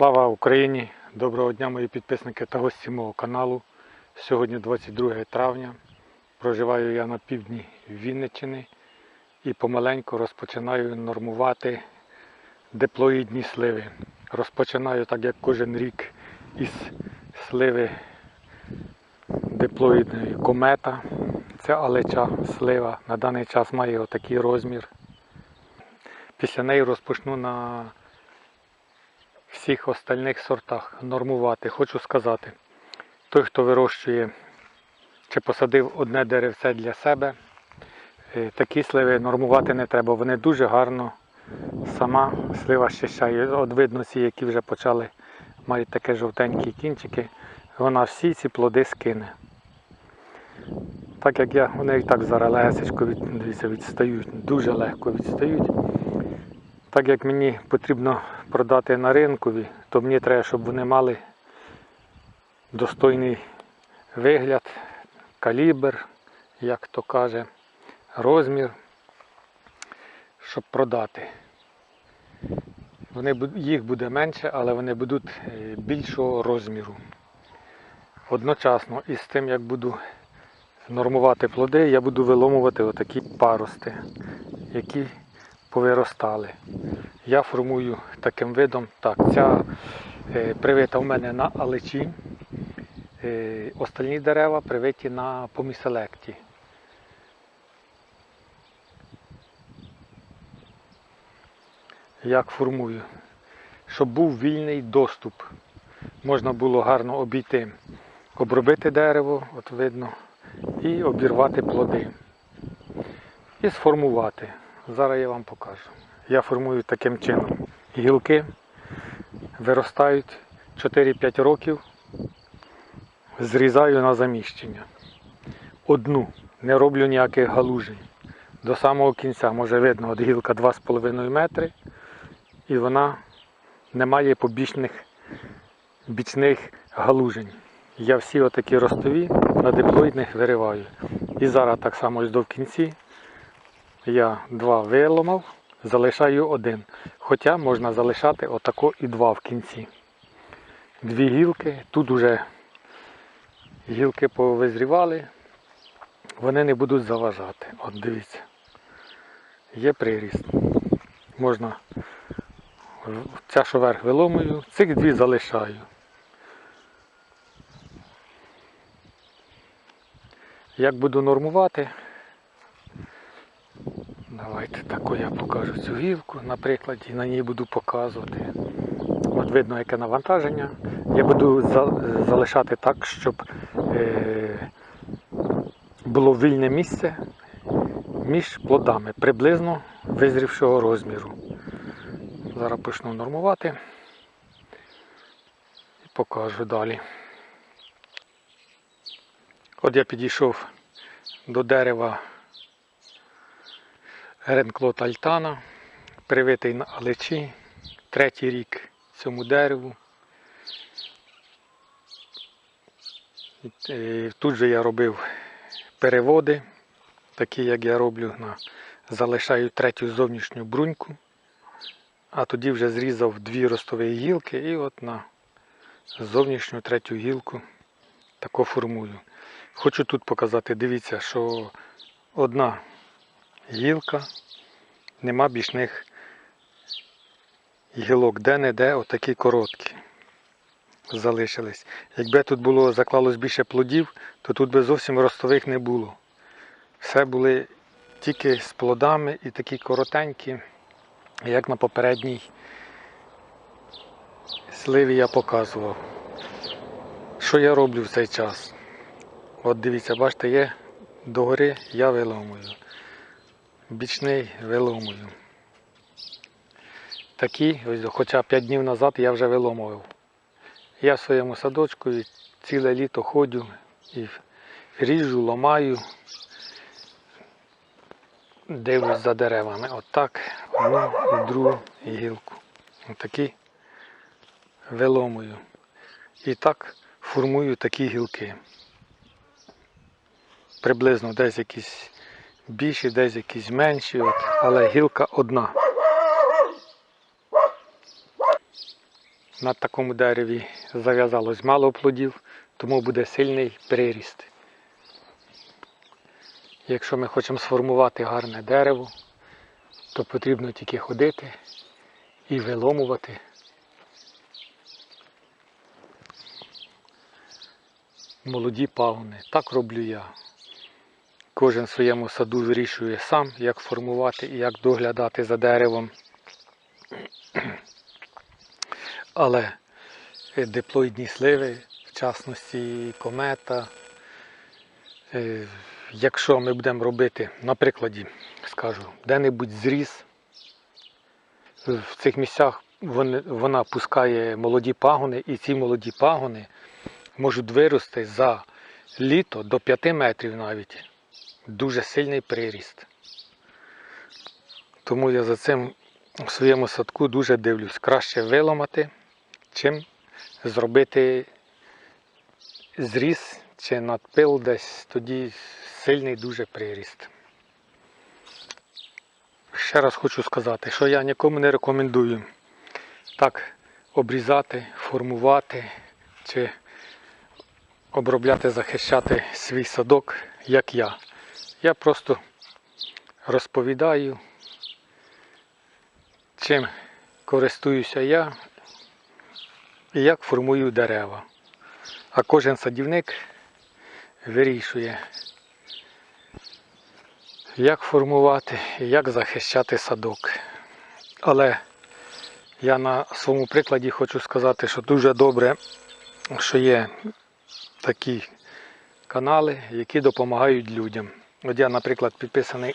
Слава Україні! Доброго дня мої підписники та гості мого каналу. Сьогодні 22 травня. Проживаю я на півдні Вінниччини і помаленьку розпочинаю нормувати диплоїдні сливи. Розпочинаю так як кожен рік із сливи диплоїдної комета. Це алеча слива. На даний час має отакий розмір. Після неї розпочну на всіх остальних сортах нормувати. Хочу сказати, той, хто вирощує чи посадив одне деревце для себе, е, такі сливи нормувати не треба. Вони дуже гарно сама слива щищає. От видно ці, які вже почали, мають таке жовтенькі кінчики, вона всі ці плоди скине. Так як я, вони і так зараз легесечко від, дивіться, відстають, дуже легко відстають. Так як мені потрібно продати на ринкові, то мені треба, щоб вони мали достойний вигляд, калібр, як то каже, розмір, щоб продати. Вони, їх буде менше, але вони будуть е, більшого розміру. Одночасно із тим, як буду нормувати плоди, я буду виломувати отакі парости, які повиростали. Я формую таким видом. Так, ця е, привита в мене на алечі. Е, остальні дерева привиті на поміселекті. Як формую? Щоб був вільний доступ. Можна було гарно обійти, обробити дерево, от видно, і обірвати плоди. І сформувати. Зараз я вам покажу. Я формую таким чином. Гілки виростають 4-5 років, зрізаю на заміщення. Одну, не роблю ніяких галужень. До самого кінця, може видно, от гілка 2,5 метри, і вона не має побічних бічних галужень. Я всі отакі ростові на диплоїдних вириваю. І зараз так само ось до кінці я два виломав, залишаю один. Хоча можна залишати отако і два в кінці. Дві гілки, тут вже гілки повизрівали, вони не будуть заважати. От дивіться. Є приріст. Можна ця що верх виломую, цих дві залишаю. Як буду нормувати, Давайте таку я покажу цю гілку, на прикладі, на ній буду показувати. От видно, яке навантаження. Я буду залишати так, щоб е, було вільне місце між плодами, приблизно визрівшого розміру. Зараз почну нормувати і покажу далі. От я підійшов до дерева Ренклот Альтана, привитий на алечі, третій рік цьому дереву. Е, Тут же я робив переводи, такі як я роблю, на, залишаю третю зовнішню бруньку, а тоді вже зрізав дві ростові гілки і от на зовнішню третю гілку тако формую. Хочу тут показати, дивіться, що одна гілка, нема бічних гілок, де-не-де отакі короткі залишились. Якби тут було заклалось більше плодів, то тут би зовсім ростових не було. Все були тільки з плодами і такі коротенькі, як на попередній сливі я показував. Що я роблю в цей час? От дивіться, бачите, є догори я виломую бічний виломую. Такі, ось, хоча 5 днів назад я вже виломував. Я в своєму садочку і ціле літо ходжу і ріжу, ламаю, дивлюсь за деревами. Отак, одну і другу гілку. Отакі виломую. І так формую такі гілки. Приблизно десь якісь більші, десь якісь менші, от, але гілка одна. на такому дереві зав'язалось мало плодів, тому буде сильний приріст. Якщо ми хочемо сформувати гарне дерево, то потрібно тільки ходити і виломувати. Молоді пагони. Так роблю я. Кожен в своєму саду вирішує сам, як формувати і як доглядати за деревом. Але е, диплоїдні сливи, в частності комета, е, якщо ми будемо робити, на прикладі, скажу, де-небудь зріз, в цих місцях вона пускає молоді пагони, і ці молоді пагони можуть вирости за літо до 5 метрів навіть. Дуже сильний приріст. Тому я за цим в своєму садку дуже дивлюсь. Краще виламати, чим зробити зріз чи надпил десь, тоді сильний дуже приріст. Ще раз хочу сказати, що я нікому не рекомендую так обрізати, формувати чи обробляти, захищати свій садок, як я. Я просто розповідаю, чим користуюся я і як формую дерева. А кожен садівник вирішує, як формувати і як захищати садок. Але я на своєму прикладі хочу сказати, що дуже добре, що є такі канали, які допомагають людям. От я, наприклад, підписаний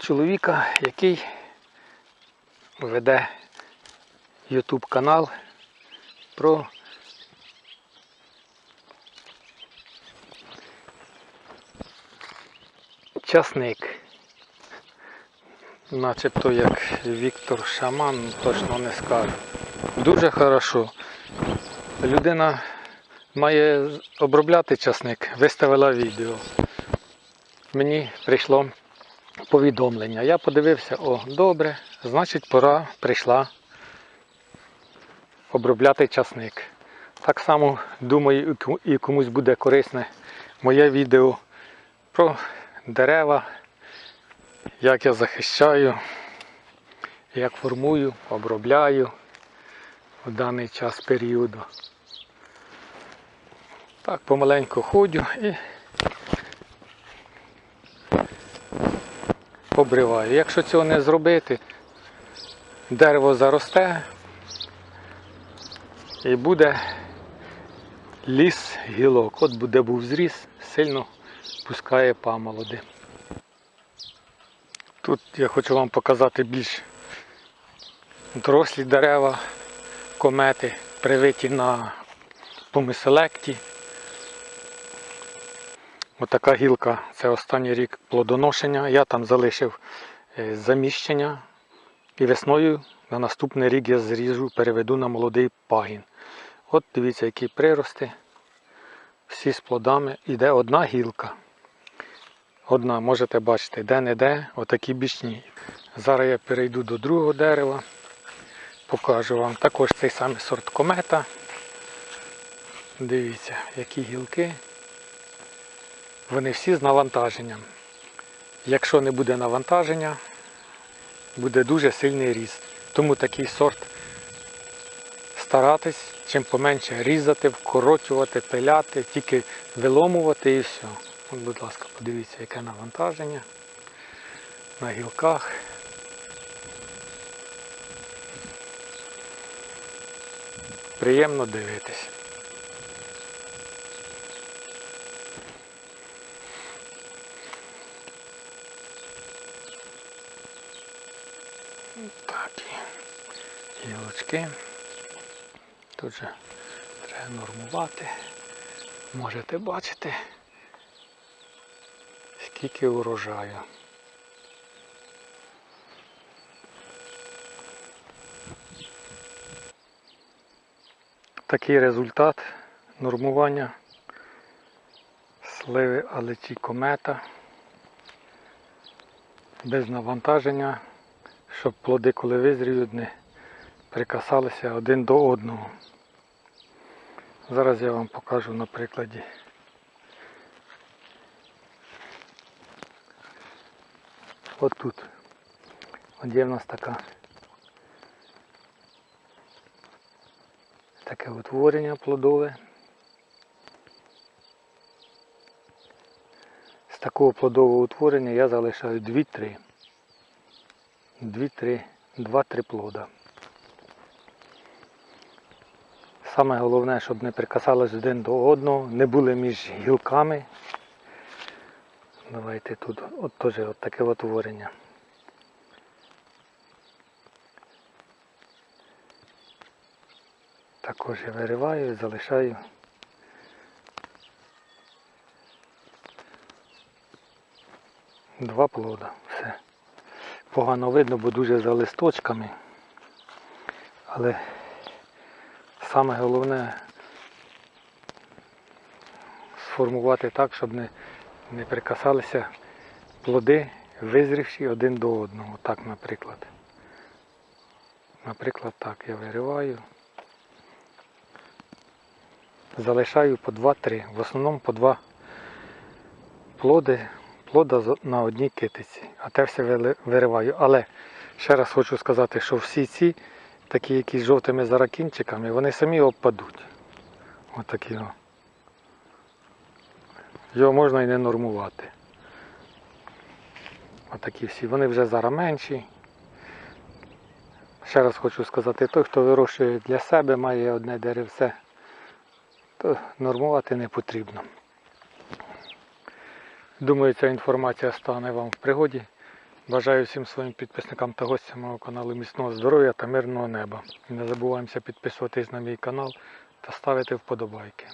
чоловіка, який веде YouTube канал про часник. Начебто як Віктор Шаман, точно не скажу. Дуже хорошо. Людина має обробляти часник, виставила відео. Мені прийшло повідомлення. Я подивився, о, добре, значить пора прийшла обробляти часник. Так само думаю, і комусь буде корисне моє відео про дерева, як я захищаю, як формую, обробляю в даний час періоду. Так, помаленьку ходю і обриваю. Якщо цього не зробити, дерево заросте і буде ліс гілок. От буде був зріз, сильно пускає памолоди. Тут я хочу вам показати більш дорослі дерева, комети, привиті на помиселекті. Отака гілка це останній рік плодоношення. Я там залишив е, заміщення і весною на наступний рік я зріжу, переведу на молодий пагін. От дивіться, які прирости. Всі з плодами. Іде одна гілка. Одна, можете бачити, де-не-де, отакі бічні. Зараз я перейду до другого дерева, покажу вам також цей самий сорт комета. Дивіться, які гілки. Вони всі з навантаженням. Якщо не буде навантаження, буде дуже сильний ріст. Тому такий сорт старатись чим поменше різати, вкорочувати, пиляти, тільки виломувати і все. От, будь ласка, подивіться, яке навантаження на гілках. Приємно дивитись. Так, і гілочки. Тут же треба нормувати. Можете бачити, скільки урожаю. Такий результат нормування сливи алечі комета без навантаження, щоб плоди, коли визріють, не прикасалися один до одного. Зараз я вам покажу на прикладі. От тут. От є в нас така таке утворення плодове. З такого плодового утворення я залишаю 2-3. 2-3, 2-3 плода. Саме головне, щоб не прикасались один до одного, не були між гілками. Давайте тут от теж от таке утворення. Також я вириваю і залишаю. Два плода. Погано видно, бо дуже за листочками. Але саме головне сформувати так, щоб не, не прикасалися плоди, визрівші один до одного. Так, наприклад. Наприклад, так, я вириваю. Залишаю по 2-3. В основному по 2 плоди, плода на одній китиці. А те все вириваю. Але ще раз хочу сказати, що всі ці, такі які з жовтими заракінчиками, вони самі опадуть. Отакі о. Його можна і не нормувати. Отакі всі. Вони вже зараз менші. Ще раз хочу сказати, той, хто вирощує для себе, має одне деревце, то нормувати не потрібно. Думаю, ця інформація стане вам в пригоді. Бажаю всім своїм підписникам та гостям мого каналу міцного здоров'я та мирного неба. І не забуваємося підписуватись на мій канал та ставити вподобайки.